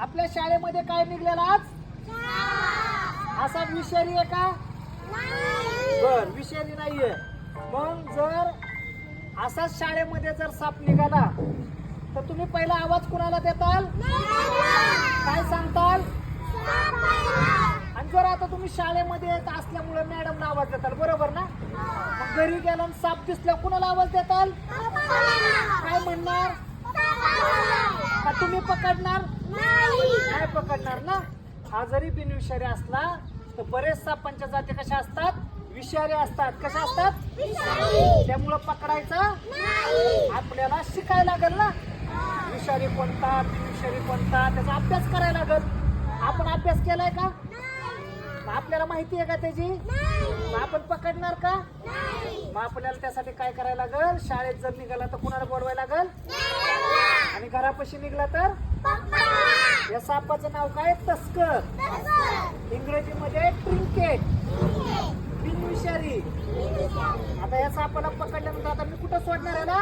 आपल्या शाळेमध्ये काय निघलेला आज? असा विषारी आहे का? बर विषारी नाहीये. मग जर असाच शाळेमध्ये जर साप निघाला तर तुम्ही पहिला आवाज कुणाला देताल? काय सांगताल? आणि जर आता तुम्ही शाळेमध्ये येत असल्यामुळे मॅडमला आवाज देताल बरोबर ना? मग घरी गेला साप दिसल्या कुणाला आवाज देताल? काय म्हणणार? तुम्ही पकडणार काय पकडणार ना? हा जरी बिनविषारी असला तर बरेच सापांच्या जाती कशा असतात? विषारी असतात. कशा असतात? त्यामुळं पकडायचा आपल्याला शिकायला लागेल ना? विषारी कोणता बिनविषारी कोणता त्याचा अभ्यास करायला लागेल. आपण अभ्यास केलाय का? आपल्याला माहिती आहे का त्याची? मग आपण पकडणार का? मग आपल्याला त्यासाठी काय करायला लागेल? शाळेत जर निघाला तर कुणाला बोलवायला लागेल? घरापाशी निघला तर? या सापाचं नाव काय? तस्कर. इंग्रजीमध्ये ट्रिंकेट. बिनविषारी. आता या सापाला पकडल्यानंतर आता मी कुठं सोडणार आहे ना?